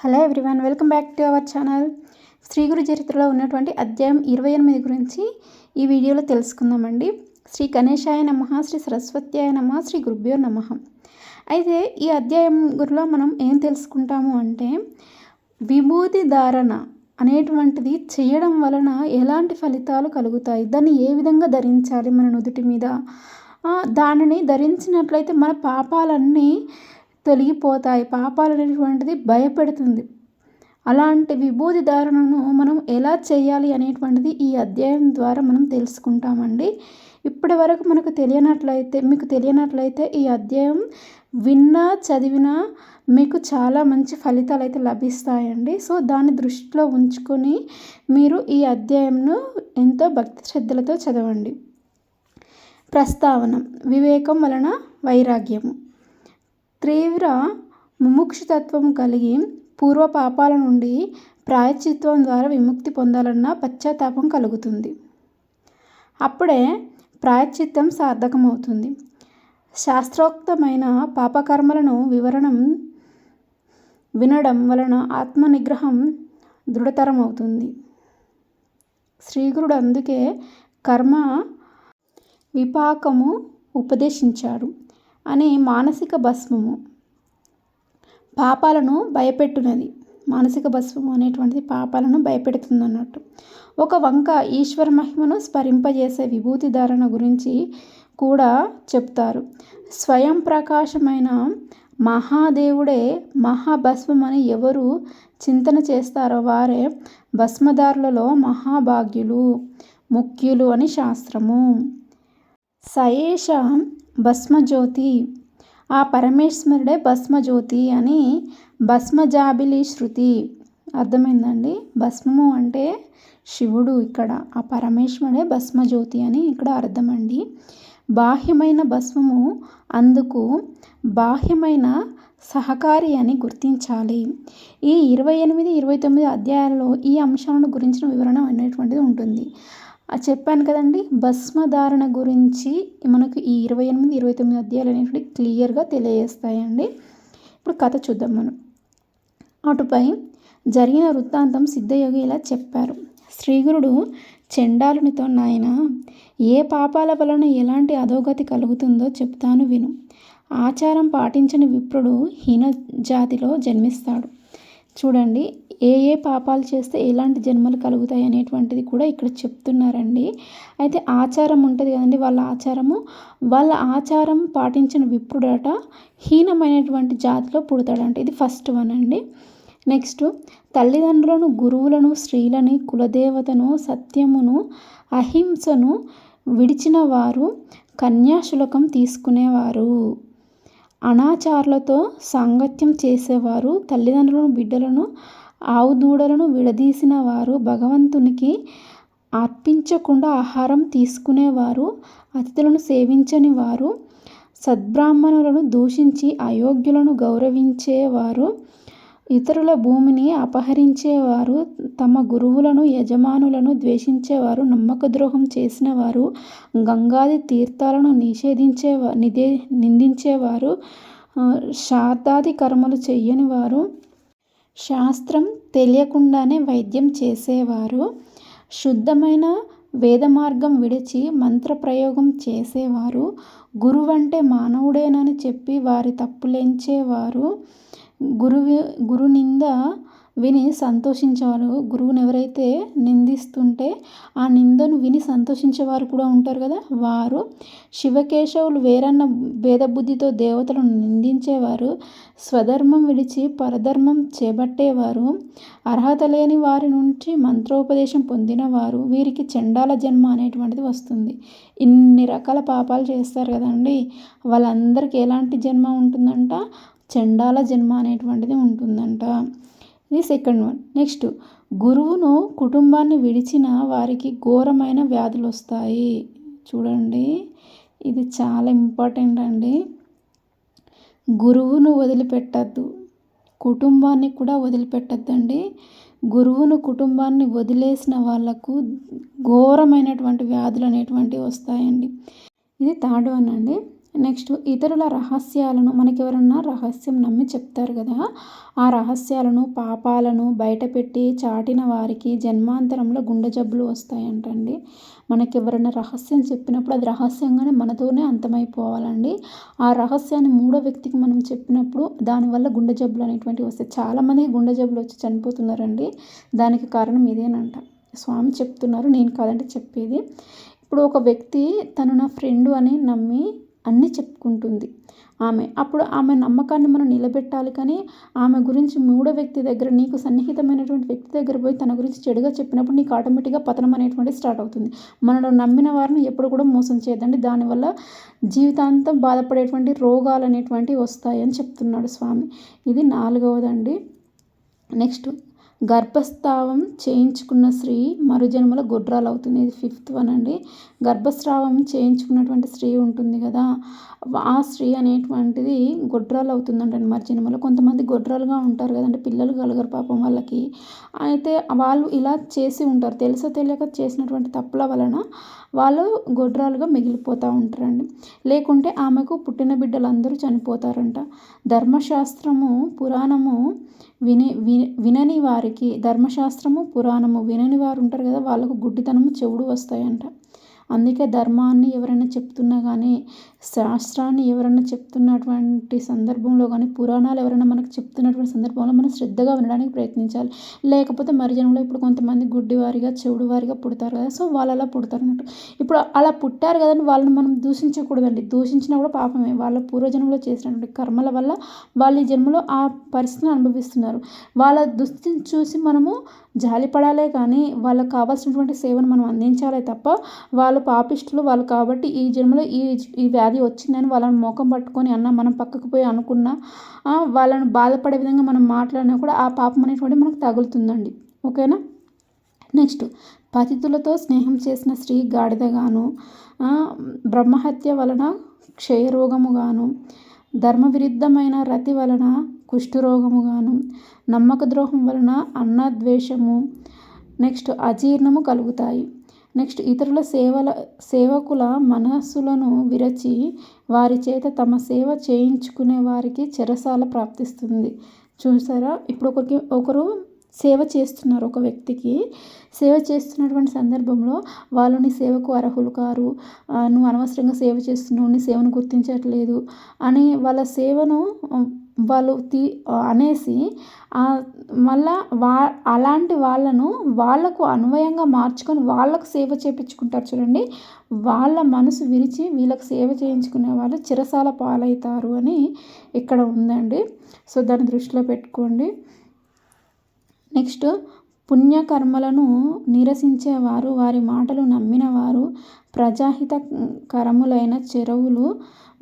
Hello everyone welcome back to our channel. Shri Guru చరిత్రలో ఉన్నటువంటి అధ్యాయం ఇరవై ఎనిమిది గురించి ఈ వీడియోలో తెలుసుకుందామండి. శ్రీ గణేశాయ నమ శ్రీ సరస్వత్యాయ నమ శ్రీ గురుభ్యో నమ. అయితే ఈ అధ్యాయం గురిలో మనం ఏం తెలుసుకుంటాము అంటే విభూతి ధారణ అనేటువంటిది చేయడం వలన ఎలాంటి ఫలితాలు కలుగుతాయి? దాన్ని ఏ విధంగా ధరించాలి మన నుదుటి మీద? దానిని ధరించినట్లయితే మన పాపాలన్నీ తొలగిపోతాయి. పాపాలు అనేటువంటిది భయపెడుతుంది. అలాంటి విభూతి ధారణను మనం ఎలా చేయాలి అనేటువంటిది ఈ అధ్యాయం ద్వారా మనం తెలుసుకుంటామండి. ఇప్పటి వరకు మనకు తెలియనట్లయితే మీకు తెలియనట్లయితే ఈ అధ్యాయం విన్నా చదివినా మీకు చాలా మంచి ఫలితాలు అయితే లభిస్తాయండి. సో దాన్ని దృష్టిలో ఉంచుకొని మీరు ఈ అధ్యాయంను ఎంతో భక్తి శ్రద్ధలతో చదవండి. ప్రస్తావన వివేకం వలన వైరాగ్యము. తీవ్ర ముముక్షుతత్వం కలిగి పూర్వ పాపాల నుండి ప్రాయచిత్వం ద్వారా విముక్తి పొందాలన్న పశ్చాత్తాపం కలుగుతుంది. అప్పుడే ప్రాయశ్చిత్తం సార్థకమవుతుంది. శాస్త్రోక్తమైన పాపకర్మలను వివరణం వినడం వలన ఆత్మ నిగ్రహం దృఢతరం అవుతుంది శ్రీగురుడు అందుకే కర్మ విపాకము ఉపదేశించాడు. అనే మానసిక భస్మము. పాపాలను భయపెట్టునది. మానసిక భస్మము అనేటువంటిది పాపాలను భయపెడుతుంది అన్నట్టు ఒక వంక ఈశ్వర మహిమను స్మరింపజేసే విభూతి ధారణ గురించి కూడా చెప్తారు. స్వయం ప్రకాశమైన మహాదేవుడే మహాభస్మని ఎవరు చింతన చేస్తారో వారే భస్మదారులలో మహాభాగ్యులు ముఖ్యులు అని శాస్త్రము. సయేష భస్మజ్యోతి. ఆ పరమేశ్వరుడే భస్మజ్యోతి అని భస్మజాబిలి శృతి. అర్థమైందండి? భస్మము అంటే శివుడు ఇక్కడ. ఆ పరమేశ్వరుడే భస్మజ్యోతి అని ఇక్కడ అర్థమండి. బాహ్యమైన భస్మము అందుకు బాహ్యమైన సహకారి అని గుర్తించాలి. ఈ ఇరవై ఎనిమిది ఇరవై తొమ్మిది అధ్యాయాలలో ఈ అంశాలను గురించిన వివరణ అనేటువంటిది ఉంటుంది. చెప్పాను కదండి భస్మధారణ గురించి మనకు ఈ ఇరవై ఎనిమిది ఇరవై తొమ్మిది అధ్యాయాలు అనేటువంటి క్లియర్గా తెలియజేస్తాయండి. ఇప్పుడు కథ చూద్దాం మనం. అటుపై జరిగిన వృత్తాంతం సిద్ధయోగి ఇలా చెప్పారు. శ్రీగురుడు చెండాలునితో నాయన ఏ పాపాల వలన ఎలాంటి అధోగతి కలుగుతుందో చెప్తాను విను. ఆచారం పాటించని విప్రుడు హీన జాతిలో జన్మిస్తాడు. చూడండి ఏ ఏ పాపాలు చేస్తే ఎలాంటి జన్మలు కలుగుతాయి అనేటువంటిది కూడా ఇక్కడ చెప్తున్నారండి. అయితే ఆచారం ఉంటుంది కదండి వాళ్ళ ఆచారము. వాళ్ళ ఆచారం పాటించిన విప్రుడట హీనమైనటువంటి జాతిలో పుడతాడంట. ఇది ఫస్ట్ వన్ అండి. నెక్స్ట్ తల్లిదండ్రులను గురువులను స్త్రీలని కులదేవతను సత్యమును అహింసను విడిచిన వారు కన్యాశులకం తీసుకునేవారు. అనాచారులతో సాంగత్యం చేసేవారు తల్లిదండ్రులను బిడ్డలను ఆవు దూడలను విడదీసిన వారు భగవంతునికి అర్పించకుండా ఆహారం తీసుకునేవారు అతిథులను సేవించని వారు సద్బ్రాహ్మణులను దూషించి అయోగ్యులను గౌరవించేవారు ఇతరుల భూమిని అపహరించేవారు తమ గురువులను యజమానులను ద్వేషించేవారు నమ్మక ద్రోహం చేసిన వారు గంగాది తీర్థాలను నిషేధించే నిదే నిందించేవారు శాతాది కర్మలు చెయ్యని వారు శాస్త్రం తెలియకుండానే వైద్యం చేసేవారు. శుద్ధమైన వేద మార్గం విడిచి మంత్రప్రయోగం చేసేవారు. గురువంటే మానవుడేనని చెప్పి వారి తప్పులెంచేవారు. గురువు గురునింద విని సంతోషించేవారు. గురువుని ఎవరైతే నిందిస్తుంటే ఆ నిందను విని సంతోషించేవారు కూడా ఉంటారు కదా. వారు శివకేశవులు వేరన్న భేదబుద్ధితో దేవతలను నిందించేవారు. స్వధర్మం విడిచి పరధర్మం చేపట్టేవారు. అర్హత లేని వారి నుంచి మంత్రోపదేశం పొందినవారు. వీరికి చండాల జన్మ అనేటువంటిది వస్తుంది. ఇన్ని రకాల పాపాలు చేస్తారు కదండి. వాళ్ళందరికీ ఎలాంటి జన్మ ఉంటుందంట? చండాల జన్మ అనేటువంటిది ఉంటుందంట. ఇది సెకండ్ వన్ నెక్స్ట్ గురువును కుటుంబాన్ని విడిచిన వారికి ఘోరమైన వ్యాధులు వస్తాయి చూడండి. ఇది చాలా ఇంపార్టెంట్ అండి. గురువును వదిలిపెట్టద్దు. కుటుంబాన్ని కూడా వదిలిపెట్టద్దండి. గురువును కుటుంబాన్ని వదిలేసిన వాళ్ళకు ఘోరమైనటువంటి వ్యాధులు అనేటువంటివి వస్తాయండి. ఇది థర్డ్ వన్ అండి. నెక్స్ట్ ఇతరుల రహస్యాలను మనకి ఎవరన్నా రహస్యం నమ్మి చెప్తారు కదా. ఆ రహస్యాలను పాపాలను బయటపెట్టి చాటిన వారికి జన్మాంతరంలో గుండె జబ్బులు వస్తాయంటండి. మనకి ఎవరైనా రహస్యం చెప్పినప్పుడు అది రహస్యంగానే మనతోనే అంతమైపోవాలండి. ఆ రహస్యాన్ని మూడో వ్యక్తికి మనం చెప్పినప్పుడు దానివల్ల గుండె జబ్బులు అనేటువంటివి వస్తాయి. చాలామందికి గుండె జబ్బులు వచ్చి చనిపోతున్నారండి. దానికి కారణం ఇదేనంట. స్వామి చెప్తున్నారు నేను కాదంటే చెప్పేది. ఇప్పుడు ఒక వ్యక్తి తను నా ఫ్రెండు అని నమ్మి అన్నీ చెప్పుకుంటుంది. ఆమె అప్పుడు ఆమె నమ్మకాన్ని మనం నిలబెట్టాలి కానీ ఆమె గురించి మూడో వ్యక్తి దగ్గర నీకు సన్నిహితమైనటువంటి వ్యక్తి దగ్గర పోయి తన గురించి చెడుగా చెప్పినప్పుడు నీకు ఆటోమేటిక్గా పతనం అనేటువంటి స్టార్ట్ అవుతుంది. మనలో నమ్మిన వారిని ఎప్పుడు కూడా మోసం చేయదండి దానివల్ల జీవితాంతం బాధపడేటువంటి రోగాలు అనేటువంటివి వస్తాయని చెప్తున్నాడు స్వామి. ఇది నాలుగవదండి. నెక్స్ట్ గర్భస్రావం చేయించుకున్న స్త్రీ మరుజన్మల గొడ్రాలు అవుతుంది ఇది ఫిఫ్త్ వన్ అండి. గర్భస్రావం చేయించుకున్నటువంటి స్త్రీ ఉంటుంది కదా ఆ స్త్రీ అనేటువంటిది గొడ్రాలు అవుతుందంటండి మరుజన్మలో. కొంతమంది గొడ్రాలుగా ఉంటారు కదండి పిల్లలు కలగరు పాపం వాళ్ళకి. అయితే వాళ్ళు ఇలా చేసి ఉంటారు. తెలుసో తెలియక చేసినటువంటి తప్పుల వలన వాళ్ళు గొడ్రాలుగా మిగిలిపోతూ ఉంటారండి. లేకుంటే ఆమెకు పుట్టిన బిడ్డలందరూ చనిపోతారంట. ధర్మశాస్త్రము పురాణము విని వినని వారికి ధర్మశాస్త్రము పురాణము వినని వారు ఉంటారు కదా వాళ్ళకు గుడ్డితనము చెవుడు వస్తాయంట. అందుకే ధర్మాన్ని ఎవరైనా చెప్తున్నా కానీ శాస్త్రాన్ని ఎవరైనా చెప్తున్నటువంటి సందర్భంలో కానీ పురాణాలు ఎవరైనా మనకు చెప్తున్నటువంటి సందర్భంలో మనం శ్రద్ధగా వినడానికి ప్రయత్నించాలి. లేకపోతే మరి జనంలో ఇప్పుడు కొంతమంది గుడ్డివారిగా చెవుడు వారిగా పుడతారు కదా సో వాళ్ళు అలా పుడతారు అన్నట్టు ఇప్పుడు అలా పుట్టారు కదండి వాళ్ళని మనం దూషించకూడదండి. దూషించినా కూడా పాపమే. వాళ్ళ పూర్వజన్మలో చేసినటువంటి కర్మల వల్ల వాళ్ళు ఈ జన్మలో ఆ పరిస్థితిని అనుభవిస్తున్నారు. వాళ్ళ దుస్థితిని చూసి మనము జాలిపడాలే కానీ వాళ్ళకు కావాల్సినటువంటి సేవను మనం అందించాలే తప్ప వాళ్ళు పాపిష్టులు వాళ్ళు కాబట్టి ఈ జన్మలో ఈ ఈ వ్యాధి వచ్చిందని వాళ్ళని మోకం పట్టుకొని అన్న మనం పక్కకు పోయి అనుకున్నా వాళ్ళని బాధపడే విధంగా మనం మాట్లాడినా కూడా ఆ పాపం అనేటువంటి మనకు తగులుతుందండి. ఓకేనా? నెక్స్ట్ పతితులతో స్నేహం చేసిన స్త్రీ గాడిదగాను బ్రహ్మహత్య వలన క్షయరోగముగాను ధర్మ విరుద్ధమైన రతి వలన కుష్ఠరోగముగాను నమ్మక ద్రోహం వలన అన్నద్వేషము నెక్స్ట్ అజీర్ణము కలుగుతాయి. నెక్స్ట్ ఇతరుల సేవల సేవకుల మనస్సులను విరచి వారి చేత తమ సేవ చేయించుకునే వారికి చెరసాల ప్రాప్తిస్తుంది. చూసారా? ఇప్పుడు ఒకరికి ఒకరు సేవ చేస్తున్నారు ఒక వ్యక్తికి. సేవ చేస్తున్నటువంటి సందర్భంలో వాళ్ళు నీ సేవకు అర్హులు కారు. నువ్వు అనవసరంగా సేవ చేస్తున్నావు నీ సేవను గుర్తించట్లేదు అని వాళ్ళ సేవను వాళ్ళు తీ అనేసి మళ్ళా వా అలాంటి వాళ్ళను వాళ్ళకు అన్వయంగా మార్చుకొని వాళ్ళకు సేవ చేయించుకుంటారు చూడండి. వాళ్ళ మనసు విరిచి వీళ్ళకి సేవ చేయించుకునే వాళ్ళు చిరసాల పాలవుతారు అని ఇక్కడ ఉందండి. సో దాన్ని దృష్టిలో పెట్టుకోండి. నెక్స్ట్ పుణ్యకర్మలను నిరసించేవారు వారి మాటలు నమ్మినవారు ప్రజాహిత కరములైన చెరువులు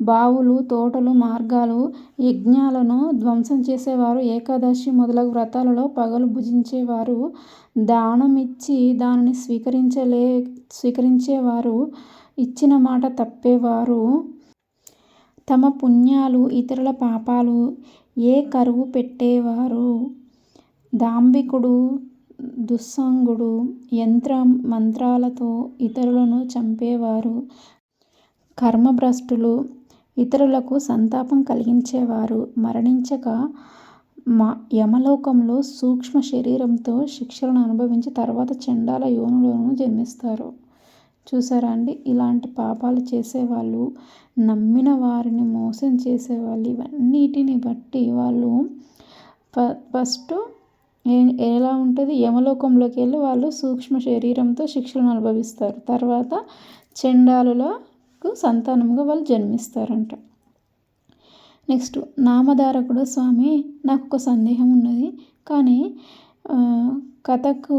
బావులు తోటలు మార్గాలు యజ్ఞాలను ధ్వంసం చేసేవారు. ఏకాదశి మొదలగు వ్రతాలలో పగలు భుజించేవారు. దానమిచ్చి దానిని స్వీకరించలే స్వీకరించేవారు. ఇచ్చిన మాట తప్పేవారు. తమ పుణ్యాలు ఇతరుల పాపాలు ఏ కరువు పెట్టేవారు? దాంభికుడు దుస్సంగుడు యంత్ర మంత్రాలతో ఇతరులను చంపేవారు. కర్మభ్రష్టులు ఇతరులకు సంతాపం కలిగించేవారు. మరణించక మా యమలోకంలో సూక్ష్మ శరీరంతో శిక్షలను అనుభవించి తర్వాత చండాల యోనులను జన్మిస్తారు. చూసారా అండి? ఇలాంటి పాపాలు చేసేవాళ్ళు నమ్మిన వారిని మోసం చేసేవాళ్ళు ఇవన్నిటిని బట్టి వాళ్ళు ఫ ఫస్ట్ ఎలా ఉంటుంది? యమలోకంలోకి వెళ్ళి వాళ్ళు సూక్ష్మ శరీరంతో శిక్షలను అనుభవిస్తారు. తర్వాత చెండాలలో సంతానముగా వాళ్ళు జన్మిస్తారంట. నెక్స్ట్ నామధారకుడు స్వామి నాకు ఒక సందేహం ఉన్నది. కానీ కథకు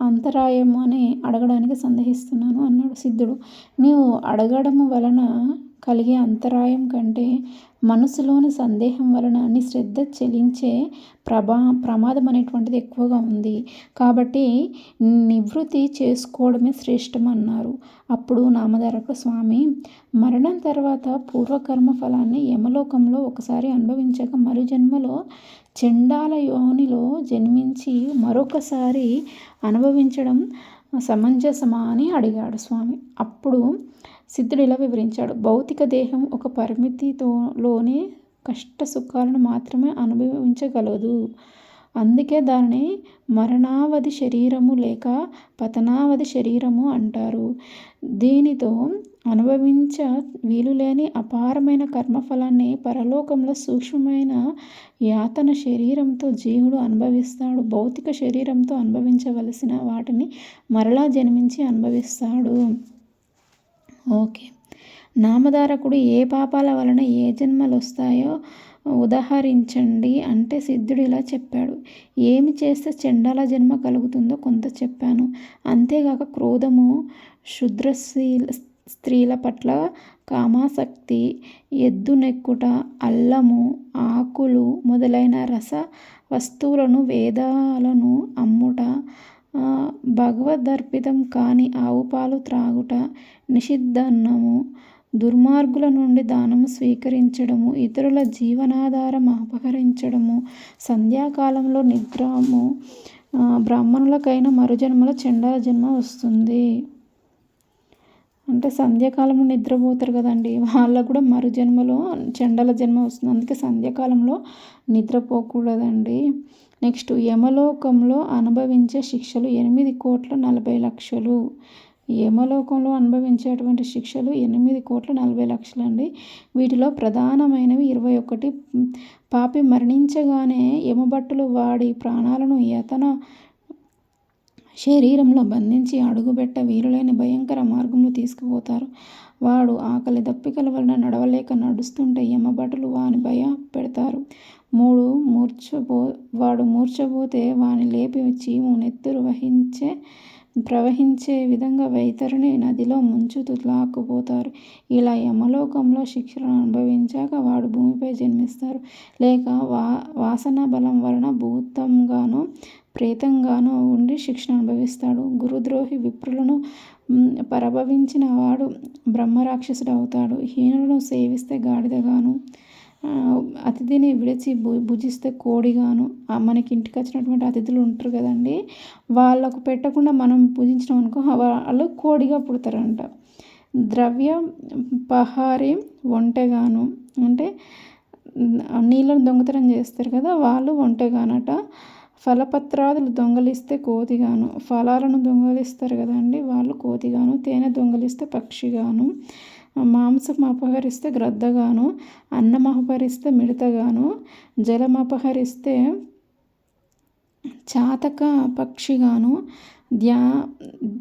అంతరాయం అని అడగడానికి సందేహిస్తున్నాను అన్నాడు సిద్ధుడు. నీవు అడగడం వలన కలిగే అంతరాయం కంటే మనసులోని సందేహం వలన శ్రద్ధ చెలించే ప్రభా ప్రమాదం అనేటువంటిది ఎక్కువగా ఉంది. కాబట్టి నివృత్తి చేసుకోవడమే శ్రేష్టం అన్నారు. అప్పుడు నామధారక స్వామి మరణం తర్వాత పూర్వకర్మ ఫలాన్ని యమలోకంలో ఒకసారి అనుభవించక మరు జన్మలో చెండాల యోనిలో జన్మించి మరొకసారి అనుభవించడం సమంజసమా అని అడిగాడు స్వామి. అప్పుడు సిద్ధుడు ఇలా వివరించాడు. భౌతిక దేహం ఒక పరిమితితోలోనే కష్ట సుఖాలను మాత్రమే అనుభవించగలదు. అందుకే దానిని మరణావధి శరీరము లేక పతనావధి శరీరము అంటారు. దీనితో అనుభవించ వీలులేని అపారమైన కర్మఫలాన్ని పరలోకంలో సూక్ష్మమైన యాతన శరీరంతో జీవుడు అనుభవిస్తాడు. భౌతిక శరీరంతో అనుభవించవలసిన వాటిని మరలా జన్మించి అనుభవిస్తాడు. ఓకే. నామధారకుడు ఏ పాపాల వలన ఏ జన్మలు వస్తాయో ఉదాహరించండి అంటే సిద్ధుడు ఇలా చెప్పాడు. ఏమి చేస్తే చెండాల జన్మ కలుగుతుందో కొంత చెప్పాను. అంతేగాక క్రోధము శుద్రశీల స్త్రీల పట్ల కామాసక్తి ఎద్దు నెక్కుట అల్లము ఆకులు మొదలైన రస వస్తువులను వేదాలను అమ్ముట భగవదర్పితం కాని ఆవు పాలు త్రాగుట నిషిద్ధన్నము. దుర్మార్గుల నుండి దానము స్వీకరించడము ఇతరుల జీవనాధారం అపహరించడము సంధ్యాకాలంలో నిద్రము బ్రాహ్మణులకైన మరుజన్మలో చండాల జన్మ వస్తుంది. అంటే సంధ్యాకాలంలో నిద్రపోతారు కదండి. వాళ్ళకు కూడా మరుజన్మలో చెండల జన్మ వస్తుంది. అందుకే సంధ్యాకాలంలో నిద్రపోకూడదండి. నెక్స్ట్ యమలోకంలో అనుభవించే శిక్షలు ఎనిమిది కోట్ల నలభై లక్షలు. యమలోకంలో అనుభవించేటువంటి శిక్షలు ఎనిమిది కోట్ల నలభై లక్షలు అండి వీటిలో ప్రధానమైనవి ఇరవై ఒకటి. పాపి మరణించగానే యమబట్టలు వాడి ప్రాణాలను యతన శరీరంలో బంధించి అడుగుబెట్ట వీరులేని భయంకర మార్గంలో తీసుకుపోతారు. వాడు ఆకలి దప్పికల వలన నడవలేక నడుస్తుంటే యమభటులు వాని భయ పెడతారు. మూడు మూర్ఛపో వాడు మూర్ఛపోతే వాని లేపి చీము నెత్తురు వహించే ప్రవహించే విధంగా వైతరిని నదిలో ముంచుతూ లాక్కుపోతారు. ఇలా యమలోకంలో శిక్షలను అనుభవించాక వాడు భూమిపై జన్మిస్తారు. లేక వా వాసన బలం వలన భూతంగానో ప్రేతంగానూ ఉండి శిక్షణ అనుభవిస్తాడు. గురుద్రోహి విప్రులను పరభవించిన వాడు బ్రహ్మరాక్షసుడు అవుతాడు హీనులను సేవిస్తే గాడిదగాను అతిథిని విడిచి భు భుజిస్తే కోడిగాను. మనకి ఇంటికి వచ్చినటువంటి అతిథులు ఉంటారు కదండి వాళ్ళకు పెట్టకుండా మనం పూజించినాం అనుకో వాళ్ళు కోడిగా పుడతారంట. ద్రవ్య పహారి ఒంటెగాను అంటే నీళ్ళను దొంగతనం చేస్తారు కదా వాళ్ళు ఒంటెగానట. ఫలపత్రాదులు దొంగలిస్తే కోతిగాను ఫలాలను దొంగలిస్తారు కదండి. వాళ్ళు కోతిగాను తేనె దొంగలిస్తే పక్షిగాను మాంసం అపహరిస్తే గ్రద్దగాను అన్నం అపహరిస్తే మిడతగాను జలం అపహరిస్తే చాతక పక్షిగాను ధ్యా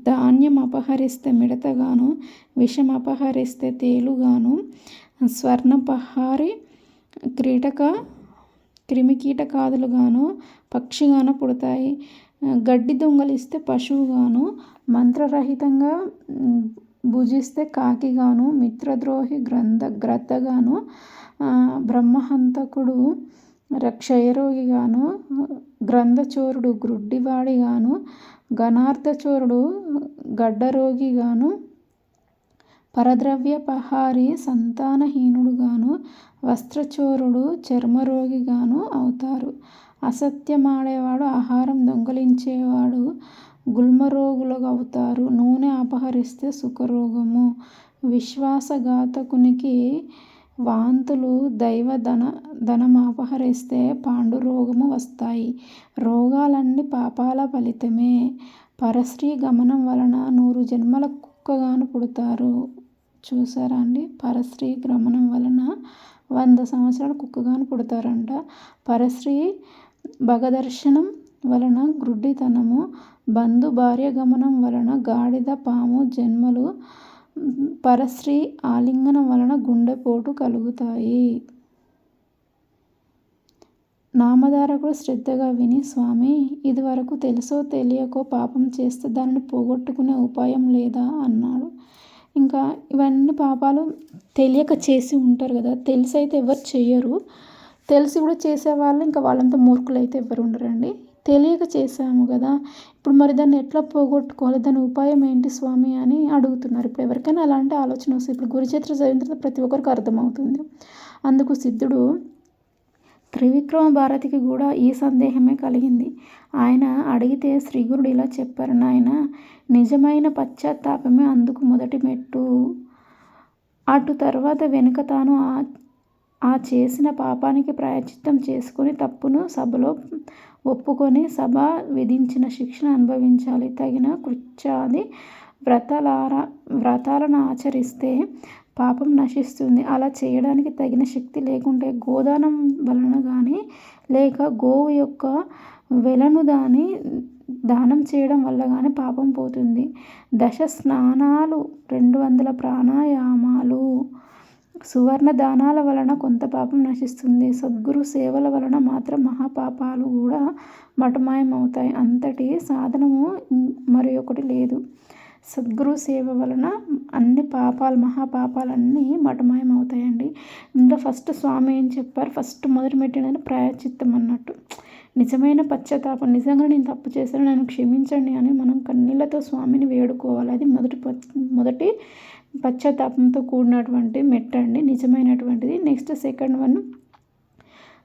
ధాన్యం అపహరిస్తే మిడతగాను విషం అపహరిస్తే తేలుగాను స్వర్ణపహారి క్రీటక క్రిమికీటకాదులుగాను పక్షిగాను పుడతాయి. గడ్డి దొంగలిస్తే పశువుగాను మంత్రరహితంగా భుజిస్తే కాకిగాను మిత్రద్రోహి గ్రంథ గ్రద్దగాను బ్రహ్మహంతకుడు క్షయరోగిగాను గ్రంథచోరుడు గ్రుడ్డివాడిగాను ఘనార్థచోరుడు గడ్డరోగిగాను పరద్రవ్యపహారి సంతానహీనుడుగాను వస్త్రచోరుడు చర్మరోగిగాను అవుతారు. అసత్యమాడేవాడు ఆహారం దొంగలించేవాడు అవుతారు నూనె అపహరిస్తే సుఖరోగము. విశ్వాసఘాతకునికి వాంతులు దైవ ధన ధనం అపహరిస్తే పాండురోగము వస్తాయి. రోగాలన్నీ పాపాల ఫలితమే. పరశ్రీ గమనం వలన నూరు జన్మల కుక్కగాను పుడతారు. చూసారా అండి? పరశ్రీ గమనం వలన వంద సంవత్సరాలు కుక్కగాను పుడతారంట. పరశ్రీ భగదర్శనం వలన గ్రుడ్డితనము బంధు భార్యగమనం వలన గాడిద పాము జన్మలు పరశ్రీ ఆలింగనం వలన గుండెపోటు కలుగుతాయి. నామధారకుడు శ్రద్ధగా విని స్వామి ఇదివరకు తెలుసో తెలియకో పాపం చేస్తే దానిని పోగొట్టుకునే ఉపాయం లేదా అన్నాడు. ఇంకా ఇవన్నీ పాపాలు తెలియక చేసి ఉంటారు కదా. తెలిసి అయితే ఎవరు చేయరు. తెలిసి కూడా చేసేవాళ్ళు ఇంకా వాళ్ళంతా మూర్ఖులు అయితే ఎవరు ఉండరండి. తెలియక చేశాము కదా. ఇప్పుడు మరి దాన్ని ఎట్లా పోగొట్టుకోవాలి? దాని ఉపాయం ఏంటి స్వామి అని అడుగుతున్నారు. ఇప్పుడు ఎవరికైనా అలాంటి ఆలోచన వస్తుంది. ఇప్పుడు గురుచేత్ర చదివిన తర్వాత ప్రతి ఒక్కరికి అర్థమవుతుంది. అందుకు సిద్ధుడు త్రివిక్రమ భారతికి కూడా ఈ సందేహమే కలిగింది. ఆయన అడిగితే శ్రీగురుడు ఇలా చెప్పారు నాయన నిజమైన పశ్చాత్తాపమే అందుకు మొదటి మెట్టు. అటు తర్వాత వెనుక తాను ఆ ఆ చేసిన పాపానికి ప్రాయశ్చిత్తం చేసుకుని తప్పును సభలో ఒప్పుకొని సభ విధించిన శిక్షను అనుభవించాలి. తగిన కృత్యాది వ్రతలారా వ్రతాలను ఆచరిస్తే పాపం నశిస్తుంది. అలా చేయడానికి తగిన శక్తి లేకుంటే గోదానం వలన కానీ లేక గోవు యొక్క వెలను దాని దానం చేయడం వల్ల కానీ పాపం పోతుంది. దశ స్నానాలు రెండు వందల ప్రాణాయామాలు సువర్ణ దానాల వలన కొంత పాపం నశిస్తుంది. సద్గురు సేవల వలన మాత్రం మహాపాపాలు కూడా మటమాయమవుతాయి. అంతటి సాధనము మరి ఒకటి లేదు. సద్గురు సేవ వలన అన్ని పాపాలు మహాపాపాలన్నీ మటమాయమవుతాయండి. ఇందులో ఫస్ట్ స్వామి ఏం చెప్పారు? ఫస్ట్ మొదటి పెట్టినది ప్రాయచిత్తం అన్నట్టు. నిజమైన పశ్చాత్తాపం. నిజంగా నేను తప్పు చేశాను నన్ను క్షమించండి అని మనం కన్నీళ్ళతో స్వామిని వేడుకోవాలి. అది మొదటి మొదటి పశ్చాత్తాపంతో కూడినటువంటి మెట్టండి నిజమైనటువంటిది. నెక్స్ట్ సెకండ్ వన్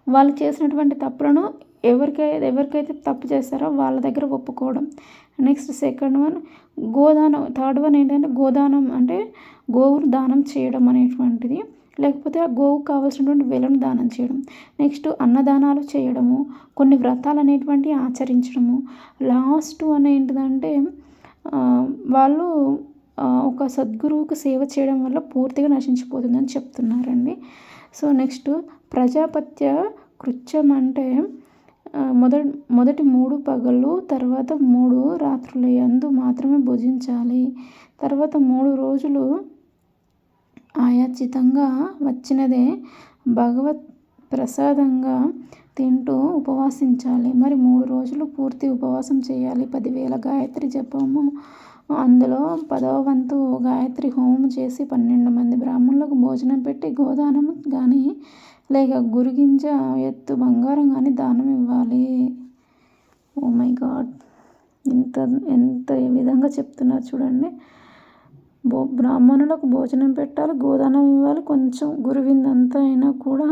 వాళ్ళు చేసినటువంటి తప్పులను ఎవరికైతే ఎవరికైతే తప్పు చేస్తారో వాళ్ళ దగ్గర ఒప్పుకోవడం. నెక్స్ట్ సెకండ్ వన్ గోదానం థర్డ్ వన్ ఏంటంటే గోదానం అంటే గోవును దానం చేయడం అనేటువంటిది. లేకపోతే ఆ గోవుకు కావాల్సినటువంటి వెలను దానం చేయడం. నెక్స్ట్ అన్నదానాలు చేయడము కొన్ని వ్రతాలు అనేటువంటివి ఆచరించడము. లాస్ట్ అని ఏంటిదంటే వాళ్ళు ఒక సద్గురువుకు సేవ చేయడం వల్ల పూర్తిగా నశించిపోతుందని చెప్తున్నారండి. సో నెక్స్ట్ ప్రజాపత్య కృత్యం అంటే మొద మొదటి మూడు పగలు తర్వాత మూడు రాత్రుల యందు మాత్రమే భుజించాలి. తర్వాత మూడు రోజులు ఆయాచితంగా వచ్చినదే భగవత్ ప్రసాదంగా తింటూ ఉపవాసించాలి. మరి మూడు రోజులు పూర్తి ఉపవాసం చేయాలి. పదివేల గాయత్రి జపము. అందులో పదవ వంతు గాయత్రి హోమం చేసి పన్నెండు మంది బ్రాహ్మణులకు భోజనం పెట్టి గోదానం కానీ లేక గురిగింజ ఎత్తు బంగారం కానీ దానం ఇవ్వాలి. ఓ మై గాడ్ ఎంత ఎంత విధంగా చెప్తున్నారు చూడండి. భో బ్రాహ్మణులకు భోజనం పెట్టాలి గోదానం ఇవ్వాలి కొంచెం గురువిందంతా అయినా కూడా.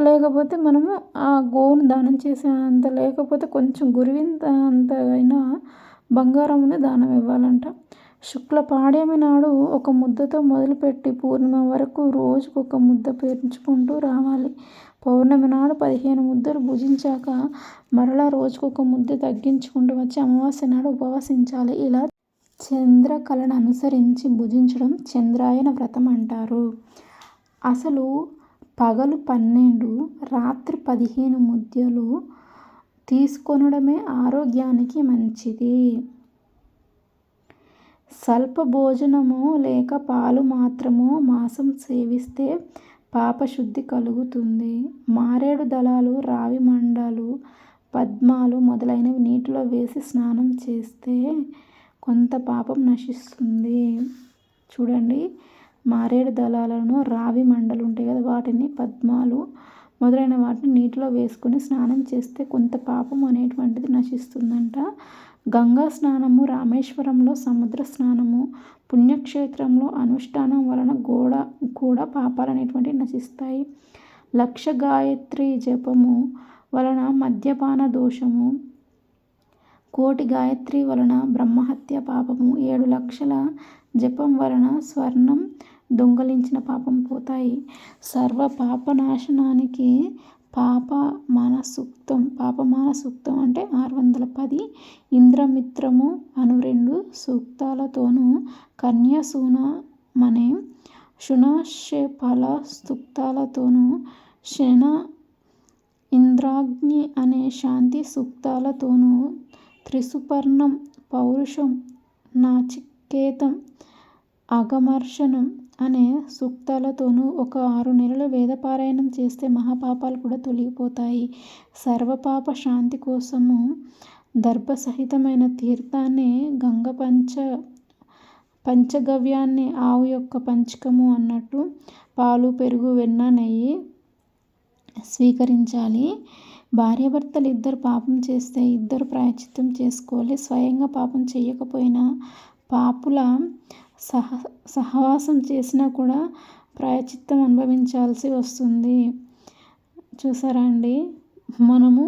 లేకపోతే మనము ఆ గోవును దానం చేసే అంత లేకపోతే కొంచెం గురువింత అంత అయినా బంగారముని దానం ఇవ్వాలంట. శుక్ల పాడ్యమి నాడు ఒక ముద్దతో మొదలుపెట్టి పూర్ణిమ వరకు రోజుకు ఒక ముద్ద పెంచుకుంటూ రావాలి. పౌర్ణమి నాడు పదిహేను ముద్దలు భుజించాక మరలా రోజుకు ఒక ముద్ద తగ్గించుకుంటూ వచ్చి అమావాస్య నాడు ఉపవాసించాలి. ఇలా చంద్రకళను అనుసరించి భుజించడం చంద్రాయన వ్రతం అంటారు. అసలు పగలు పన్నెండు రాత్రి పదిహేను ముద్దలు తీసుకొనడమే ఆరోగ్యానికి మంచిది. స్వల్ప భోజనము లేక పాలు మాత్రము మాంసం సేవిస్తే పాపశుద్ధి కలుగుతుంది. మారేడు దళాలు రావి మండలు పద్మాలు మొదలైనవి నీటిలో వేసి స్నానం చేస్తే కొంత పాపం నశిస్తుంది. చూడండి మారేడు దళాలను రావి మండలు ఉంటాయి కదా వాటిని పద్మాలు మొదలైన వాటిని నీటిలో వేసుకొని స్నానం చేస్తే కొంత పాపం అనేటువంటిది నశిస్తుందంట. గంగా స్నానము రామేశ్వరంలో సముద్ర స్నానము పుణ్యక్షేత్రంలో అనుష్ఠానం వలన గోడ కూడా పాపాలు అనేటువంటివి నశిస్తాయి. లక్ష గాయత్రి జపము వలన మద్యపాన దోషము కోటి గాయత్రి వలన బ్రహ్మహత్య పాపము ఏడు లక్షల జపం వలన స్వర్ణం దొంగలించిన పాపం పోతాయి. సర్వ పాపనాశనానికి పాపమాన సూక్తం పాపమాన సూక్తం అంటే ఆరు వందల పది ఇంద్రమిత్రము అను రెండు సూక్తాలతోనూ కన్యాశూనమనే శునశఫల సూక్తాలతోనూ శన ఇంద్రాగ్ని అనే శాంతి సూక్తాలతోనూ త్రిసుపర్ణం పౌరుషం నాచికేతం అగమర్షణం అనే సూక్తాలతోనూ ఒక ఆరు నెలలు వేదపారాయణం చేస్తే మహాపాపాలు కూడా తొలగిపోతాయి. సర్వపాప శాంతి కోసము దర్భసహితమైన తీర్థాన్ని గంగ పంచ పంచగవ్యాన్ని ఆవు యొక్క పంచకము అన్నట్టు పాలు పెరుగు వెన్న నెయ్యి స్వీకరించాలి. భార్యాభర్తలు ఇద్దరు పాపం చేస్తే ఇద్దరు ప్రాయచిత్తం చేసుకోవాలి. స్వయంగా పాపం చేయకపోయినా పాపుల సహ సహవాసం చేసినా కూడా ప్రాయచిత్తం అనుభవించాల్సి వస్తుంది. చూసారా అండి? మనము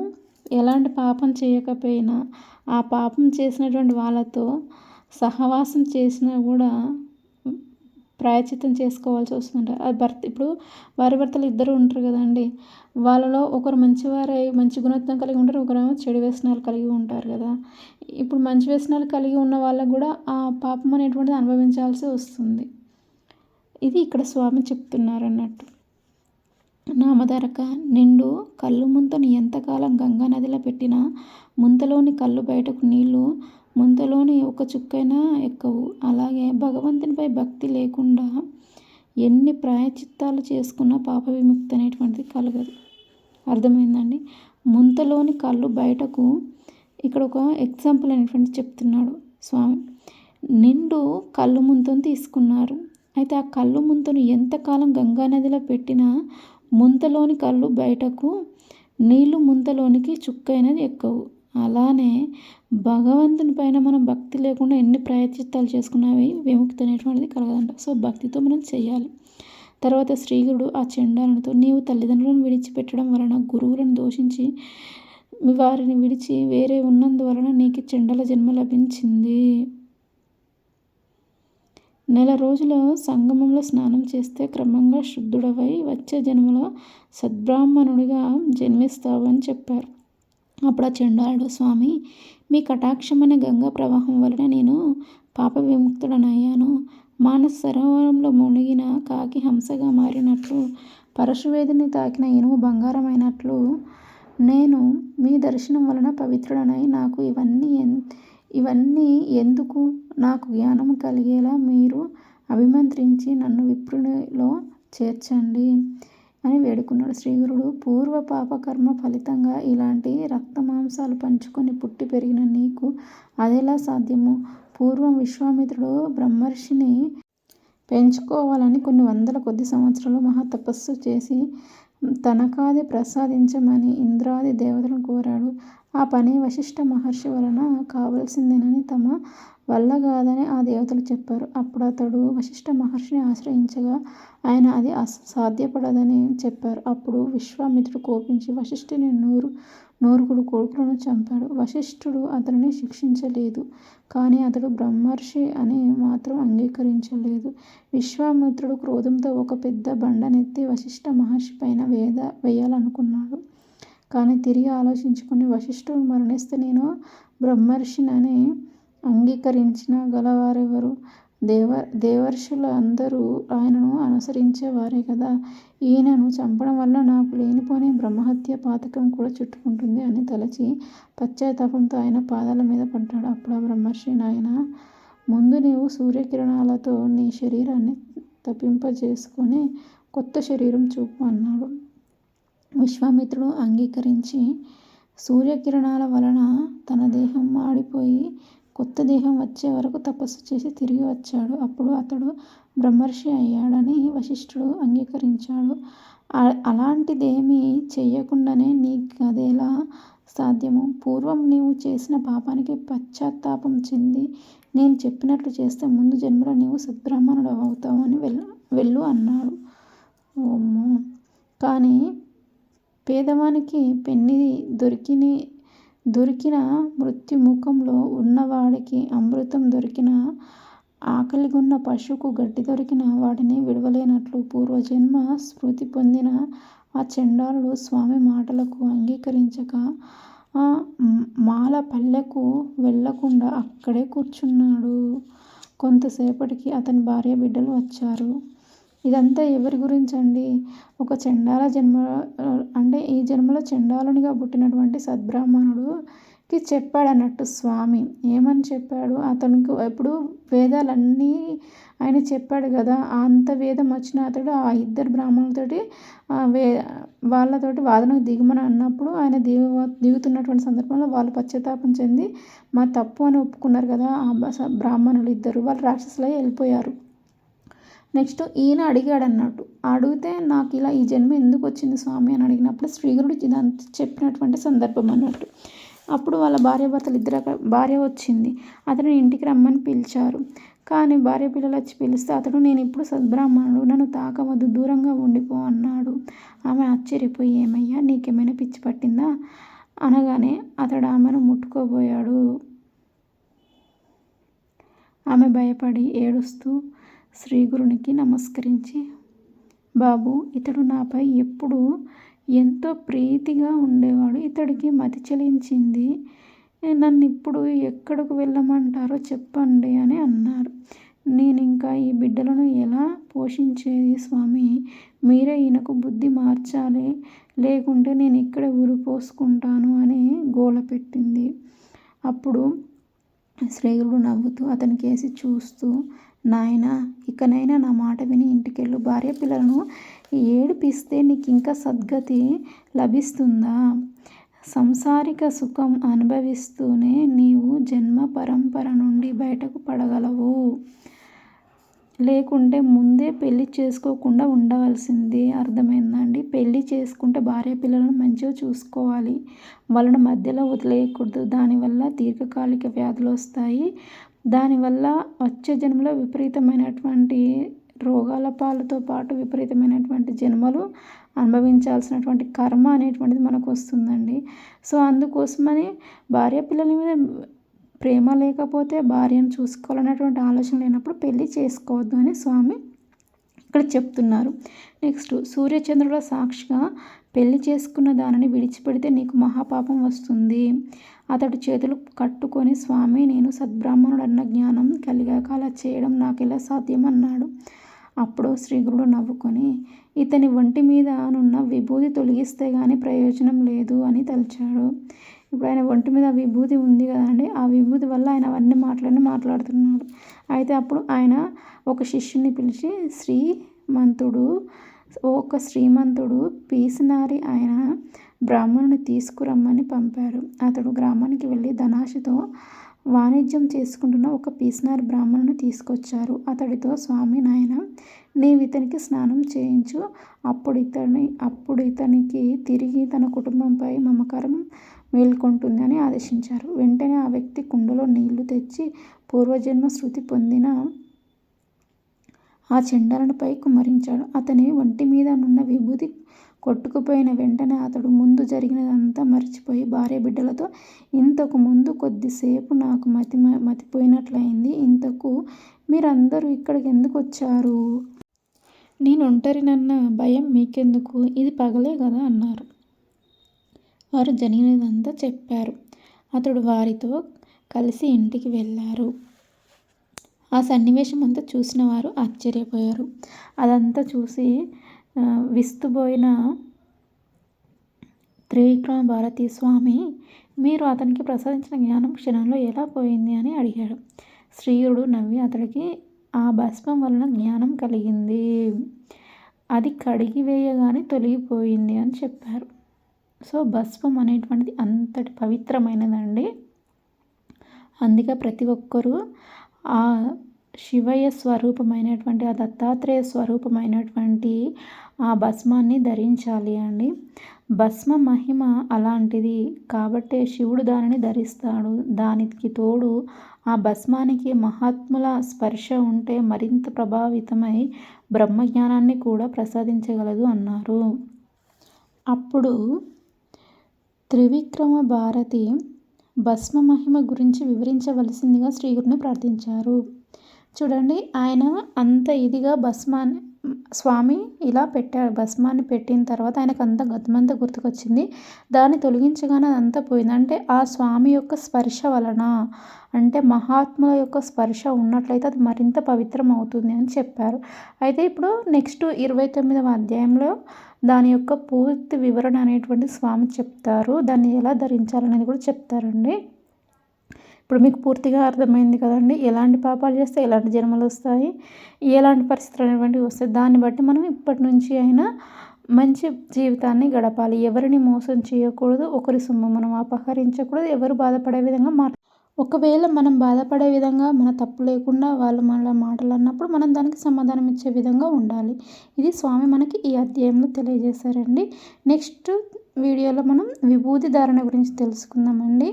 ఎలాంటి పాపం చేయకపోయినా ఆ పాపం చేసినటువంటి వాళ్ళతో సహవాసం చేసినా కూడా ప్రాయచిత్తం చేసుకోవాల్సి వస్తుంట అది భర్త ఇప్పుడు వారి భర్తలు ఇద్దరు ఉంటారు కదండి. వాళ్ళలో ఒకరు మంచివారై మంచి గుణత్వం కలిగి ఉంటారు ఒకరేమో చెడు వ్యసనాలు కలిగి ఉంటారు కదా. ఇప్పుడు మంచి వ్యసనాలు కలిగి ఉన్న వాళ్ళకు కూడా ఆ పాపం అనేటువంటిది అనుభవించాల్సి వస్తుంది. ఇది ఇక్కడ స్వామి చెప్తున్నారు అన్నట్టు నామధరక నిండు కళ్ళు ముంతను ఎంతకాలం గంగా నదిలో పెట్టినా ముంతలోని కళ్ళు బయటకు నీళ్ళు ముంతలోని ఒక చుక్కైనా ఎక్కవు. అలాగే భగవంతునిపై భక్తి లేకుండా ఎన్ని ప్రాయచిత్తాలు చేసుకున్నా పాప విముక్తి అనేటువంటిది కలగదు. అర్థమైందండి? ముంతలోని కళ్ళు బయటకు ఇక్కడ ఒక ఎగ్జాంపుల్ అనేటువంటి చెప్తున్నాడు స్వామి. నిండు కళ్ళు ముంతను తీసుకున్నారు. అయితే ఆ కళ్ళు ముంతను ఎంతకాలం గంగా నదిలో పెట్టినా ముంతలోని కళ్ళు బయటకు నీళ్ళు ముంతలోనికి చుక్కైనది ఎక్కవు. అలానే భగవంతుని పైన మనం భక్తి లేకుండా ఎన్ని ప్రయత్నాలు చేసుకున్నవి విముక్తి అనేటువంటిది కలగదంట. సో భక్తితో మనం చేయాలి. తర్వాత శ్రీగుడు ఆ చెండాలతో నీవు తల్లిదండ్రులను విడిచిపెట్టడం వలన గురువులను దోషించి వారిని విడిచి వేరే ఉన్నందువలన నీకు చెండల జన్మ లభించింది. నెల రోజులు సంగమంలో స్నానం చేస్తే క్రమంగా శుద్ధుడవై వచ్చే జన్మలో సద్బ్రాహ్మణుడిగా జన్మిస్తావు అని చెప్పారు. అప్పుడు ఆ చండాలుడు స్వామి మీ కటాక్షమైన గంగా ప్రవాహం వలన నేను పాప విముక్తుడనయ్యాను. మానస సరోవరంలో మునిగిన కాకి హంసగా మారినట్లు పరశువేదిని తాకిన ఇనుము బంగారమైనట్లు నేను మీ దర్శనం వలన పవిత్రుడనై నాకు ఇవన్నీ ఇవన్నీ ఎందుకు? నాకు జ్ఞానం కలిగేలా మీరు అభిమంత్రించి నన్ను విప్రునిలో చేర్చండి అని వేడుకున్నాడు శ్రీగురుడు. పూర్వ పాపకర్మ ఫలితంగా ఇలాంటి రక్త మాంసాలు పంచుకొని పుట్టి పెరిగిన నీకు అదెలా సాధ్యము? పూర్వం విశ్వామిత్రుడు బ్రహ్మర్షిని పెంచుకోవాలని కొన్ని వందల కొద్ది సంవత్సరాలు మహా తపస్సు చేసి తనకాది ప్రసాదించమని ఇంద్రాది దేవతలను కోరాడు. ఆ పని వశిష్ఠ మహర్షి వలన కావలసిందేనని తమ వల్ల కాదని ఆ దేవతలు చెప్పారు. అప్పుడు అతడు వశిష్ఠ మహర్షిని ఆశ్రయించగా ఆయన అది సాధ్యపడదని చెప్పారు. అప్పుడు విశ్వామిత్రుడు కోపించి వశిష్ఠుని నూరు నూరుగుడు కొడుకులను చంపాడు. వశిష్ఠుడు అతనిని శిక్షించలేదు. కానీ అతడు బ్రహ్మర్షి అని మాత్రం అంగీకరించలేదు. విశ్వామిత్రుడు క్రోధంతో ఒక పెద్ద బండనెత్తి వశిష్ఠ మహర్షి పైన వేద వేయాలనుకున్నాడు. కానీ తిరిగి ఆలోచించుకుని వశిష్ఠుడు మరణిస్తే నేను బ్రహ్మర్షినని అంగీకరించిన గలవారెవరు? దేవ దేవర్షులు అందరూ ఆయనను అనుసరించేవారే కదా. ఈయనను చంపడం వల్ల నాకు లేనిపోని బ్రహ్మహత్య పాతకం కూడా చుట్టుకుంటుంది అని తలచి పశ్చాత్తాపంతో ఆయన పాదాల మీద పడ్డాడు. అప్పుడు ఆ బ్రహ్మర్షి నాయన ముందు నీవు సూర్యకిరణాలతో నీ శరీరాన్ని తప్పింపజేసుకొని కొత్త శరీరం చూపు అన్నాడు. విశ్వామిత్రుడు అంగీకరించి సూర్యకిరణాల వలన తన దేహం మాడిపోయి కొత్త దేహం వచ్చే వరకు తపస్సు చేసి తిరిగి వచ్చాడు. అప్పుడు అతడు బ్రహ్మర్షి అయ్యాడని వశిష్ఠుడు అంగీకరించాడు. అలాంటిదేమీ చేయకుండానే నీకు అదేలా సాధ్యము. పూర్వం నీవు చేసిన పాపానికి పశ్చాత్తాపం చెంది నేను చెప్పినట్లు చేస్తే ముందు జన్మలో నీవు సద్బ్రాహ్మణుడు అవుతావు అని వెళ్ళు వెళ్ళు అన్నాడు. ఓమ్మో! కానీ పేదవానికి పెన్ని దొరికిని దొరికిన మృత్యుముఖంలో ఉన్నవాడికి అమృతం దొరికిన ఆకలిగొన్న పశువుకు గడ్డి దొరికిన వాటిని విడవలేనట్లు పూర్వజన్మ స్మృతి పొందిన ఆ చండాలుడు స్వామి మాటలకు అంగీకరించక మాల పల్లెకు వెళ్ళకుండా అక్కడే కూర్చున్నాడు. కొంతసేపటికి అతని భార్య బిడ్డలు వచ్చారు. ఇదంతా ఎవరి గురించి అండి ఒక చండాల జన్మ అంటే ఈ జన్మలో చండాలునిగా పుట్టినటువంటి సద్బ్రాహ్మణుడుకి చెప్పాడు అన్నట్టు స్వామి. ఏమని చెప్పాడు? అతనికి ఎప్పుడు వేదాలన్నీ ఆయన చెప్పాడు కదా. అంత వేదం వచ్చిన అతడు ఆ ఇద్దరు బ్రాహ్మణులతోటి వే వాళ్ళతోటి వాదనకు దిగమని అన్నప్పుడు ఆయన దిగు దిగుతున్నటువంటి సందర్భంలో వాళ్ళు పశ్చాత్తాపం చెంది మా తప్పు అని ఒప్పుకున్నారు కదా ఆ బ్రాహ్మణులు ఇద్దరు. వాళ్ళు రాక్షసులై వెళ్ళిపోయారు. నెక్స్ట్ ఈయన అడిగాడు అన్నట్టు అడిగితే నాకు ఇలా ఈ జన్మ ఎందుకు వచ్చింది స్వామి అని అడిగినప్పుడు శ్రీగురుడు ఇదంతా చెప్పినటువంటి సందర్భం అన్నట్టు. అప్పుడు వాళ్ళ భార్యాభర్తలు ఇద్దరు భార్య వచ్చింది. అతను ఇంటికి రమ్మని పిలిచారు. కానీ భార్య పిల్లలు వచ్చి పిలిస్తే అతడు నేను ఇప్పుడు సద్బ్రాహ్మణుడు నన్ను తాకవద్దు దూరంగా ఉండిపో అన్నాడు. ఆమె ఆశ్చర్యపోయి ఏమయ్యా నీకేమైనా పిచ్చి పట్టిందా? అనగానే అతడు ఆమెను ముట్టుకోబోయాడు. ఆమె భయపడి ఏడుస్తూ శ్రీగురునికి నమస్కరించి బాబు ఇతడు నాపై ఎప్పుడూ ఎంతో ప్రీతిగా ఉండేవాడు. ఇతడికి మతి చెలించింది. నన్ను ఇప్పుడు ఎక్కడకు వెళ్ళమంటారో చెప్పండి అని అన్నారు. నేను ఇంకా ఈ బిడ్డలను ఎలా పోషించేది స్వామి? మీరే ఈయనకు బుద్ధి మార్చాలి. లేకుంటే నేను ఇక్కడే పోసుకుంటాను అని గోల పెట్టింది. అప్పుడు శ్రీగుడు నవ్వుతూ అతని కేసి చూస్తూ నాయన ఇకనైనా నా మాట విని ఇంటికెళ్ళు. భార్య పిల్లలను ఏడిపిస్తే నీకు ఇంకా సద్గతి లభిస్తుందా? సంసారిక సుఖం అనుభవిస్తూనే నీవు జన్మ పరంపర నుండి బయటకు పడగలవు. లేకుంటే ముందే పెళ్ళి చేసుకోకుండా ఉండవలసింది. అర్థమైందండి? పెళ్ళి చేసుకుంటే భార్య పిల్లలను మంచిగా చూసుకోవాలి. వాళ్ళని మధ్యలో వదిలేయకూడదు. దానివల్ల దీర్ఘకాలిక వ్యాధులు వస్తాయి. దానివల్ల వచ్చే జన్మలో విపరీతమైనటువంటి రోగాల పాలతో పాటు విపరీతమైనటువంటి జన్మలు అనుభవించాల్సినటువంటి కర్మ అనేటువంటిది మనకు వస్తుందండి సో అందుకోసమని భార్య పిల్లల మీద ప్రేమ లేకపోతే భార్యను చూసుకోవాలనేటువంటి ఆలోచన లేనప్పుడు పెళ్ళి చేసుకోవద్దు అని స్వామి ఇక్కడ చెప్తున్నారు. నెక్స్ట్ సూర్యచంద్రుల సాక్షిగా పెళ్ళి చేసుకున్న దానిని విడిచిపెడితే నీకు మహాపాపం వస్తుంది. అతడు చేతులు కట్టుకొని స్వామి నేను సద్బ్రాహ్మణుడు అన్న జ్ఞానం కలిగాక అలా చేయడం నాకు ఎలా సాధ్యమన్నాడు అప్పుడు శ్రీగురుడు నవ్వుకొని ఇతని ఒంటి మీద నున్న విభూతి తొలగిస్తే కానీ ప్రయోజనం లేదు అని తలిచాడు. ఇప్పుడు ఆయన ఒంటి మీద విభూతి ఉంది కదండి ఆ విభూతి వల్ల ఆయన అవన్నీ మాట్లాడి మాట్లాడుతున్నాడు. అయితే అప్పుడు ఆయన ఒక శిష్యుని పిలిచి శ్రీమంతుడు ఒక శ్రీమంతుడు పీసినారి ఆయన బ్రాహ్మణుని తీసుకురమ్మని పంపారు. అతడు గ్రామానికి వెళ్ళి ధనాశతో వాణిజ్యం చేసుకుంటున్న ఒక పీసినారి బ్రాహ్మణుని తీసుకొచ్చారు. అతడితో స్వామి నాయన నీవు ఇతనికి స్నానం చేయించు. అప్పుడు ఇతని అప్పుడు ఇతనికి తిరిగి తన కుటుంబంపై మమకారం మేల్కొంటుంది అని ఆదేశించారు. వెంటనే ఆ వ్యక్తి కుండలో నీళ్ళు తెచ్చి పూర్వజన్మ శృతి పొందిన ఆ చెండాలను పై కుమ్మరించాడు అతని ఒంటి మీద నున్న విభూతి కొట్టుకుపోయిన వెంటనే అతడు ముందు జరిగినదంతా మర్చిపోయి భార్య బిడ్డలతో ఇంతకు ముందు కొద్దిసేపు నాకు మతి మతిపోయినట్లయింది. ఇంతకు మీరందరూ ఇక్కడికి ఎందుకు వచ్చారు? నేను ఒంటరినన్న భయం మీకెందుకు? ఇది పగలే కదా అన్నారు. వారు జరిగినదంతా చెప్పారు. అతడు వారితో కలిసి ఇంటికి వెళ్ళారు. ఆ సన్నివేశం అంతా చూసిన వారు ఆశ్చర్యపోయారు. అదంతా చూసి విస్తుబోయిన త్రివిక్రమ భారతి స్వామి మీరు అతనికి ప్రసాదించిన జ్ఞానం క్షణంలో ఎలా పోయింది అని అడిగాడు. శ్రీయుడు నవ్వి అతడికి ఆ భస్మం వలన జ్ఞానం కలిగింది. అది కడిగి వేయగానే తొలగిపోయింది అని చెప్పారు. సో భస్మం అనేటువంటిది అంతటి పవిత్రమైనదండి. అందుకే ప్రతి ఒక్కరూ ఆ శివయ్య స్వరూపమైనటువంటి ఆ దత్తాత్రేయ స్వరూపమైనటువంటి ఆ భస్మాన్ని ధరించాలి అండి. భస్మ మహిమ అలాంటిది కాబట్టే శివుడు దానిని ధరిస్తాడు. దానికి తోడు ఆ భస్మానికి మహాత్ముల స్పర్శ ఉంటే మరింత ప్రభావితమై బ్రహ్మజ్ఞానాన్ని కూడా ప్రసాదించగలదు అన్నారు. అప్పుడు త్రివిక్రమ భారతి భస్మ మహిమ గురించి వివరించవలసిందిగా శ్రీగురిని ప్రార్థించారు. చూడండి ఆయన అంత ఇదిగా భస్మాన్ని స్వామి ఇలా పెట్టాడు భస్మాన్ని పెట్టిన తర్వాత ఆయనకు అంత గతమంతా గుర్తుకొచ్చింది. దాన్ని తొలగించగానే అదంతా పోయింది. అంటే ఆ స్వామి యొక్క స్పర్శ వలన అంటే మహాత్ముల యొక్క స్పర్శ ఉన్నట్లయితే అది మరింత పవిత్రం అవుతుంది అని చెప్పారు. అయితే ఇప్పుడు నెక్స్ట్ ఇరవై తొమ్మిదవ అధ్యాయంలో దాని యొక్క పూర్తి వివరణ అనేటువంటి స్వామి చెప్తారు. దాన్ని ఎలా ధరించాలనేది కూడా చెప్తారండి. ఇప్పుడు మీకు పూర్తిగా అర్థమైంది కదండి. ఎలాంటి పాపాలు చేస్తే ఎలాంటి జన్మలు వస్తాయి? ఎలాంటి పరిస్థితులు అనేటువంటివి వస్తాయి? దాన్ని బట్టి మనం ఇప్పటి నుంచి అయినా మంచి జీవితాన్ని గడపాలి. ఎవరిని మోసం చేయకూడదు ఒకరి సొమ్ము మనం అపహరించకూడదు ఎవరు బాధపడే విధంగా మా ఒకవేళ మనం బాధపడే విధంగా మన తప్పు లేకుండా వాళ్ళు మన మాటలు అన్నప్పుడు మనం దానికి సమాధానం ఇచ్చే విధంగా ఉండాలి. ఇది స్వామి మనకి ఈ అధ్యాయంలో తెలియజేశారండి. నెక్స్ట్ వీడియోలో మనం విభూతి ధారణ గురించి తెలుసుకుందామండి.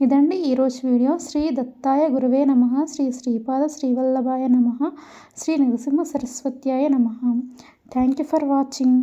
ఇదండి ఈరోజు వీడియో. శ్రీ దత్తాయ గురువే నమ. శ్రీ శ్రీపాద శ్రీవల్లభాయ నమ. శ్రీ నరసింహ సరస్వత్యాయ నమ. Thank you for watching